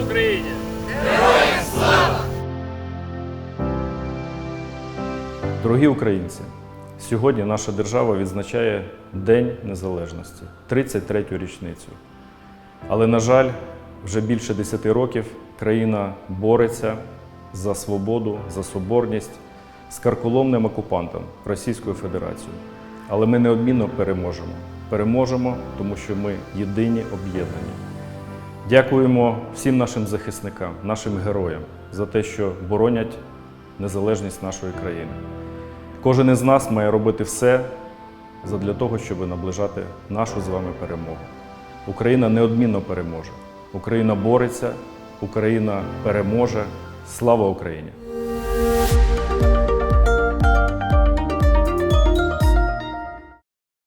Україні! Героям слава! Дорогі українці! Сьогодні наша держава відзначає День Незалежності 33-ю річницю. Але, на жаль, вже більше 10 років країна бореться за свободу, за соборність з карколомним окупантом Російською Федерацією. Але ми неодмінно переможемо. Переможемо, тому що ми єдині об'єднані. Дякуємо всім нашим захисникам, нашим героям за те, що боронять незалежність нашої країни. Кожен із нас має робити все для того, щоб наближати нашу з вами перемогу. Україна неодмінно переможе. Україна бореться, Україна переможе. Слава Україні!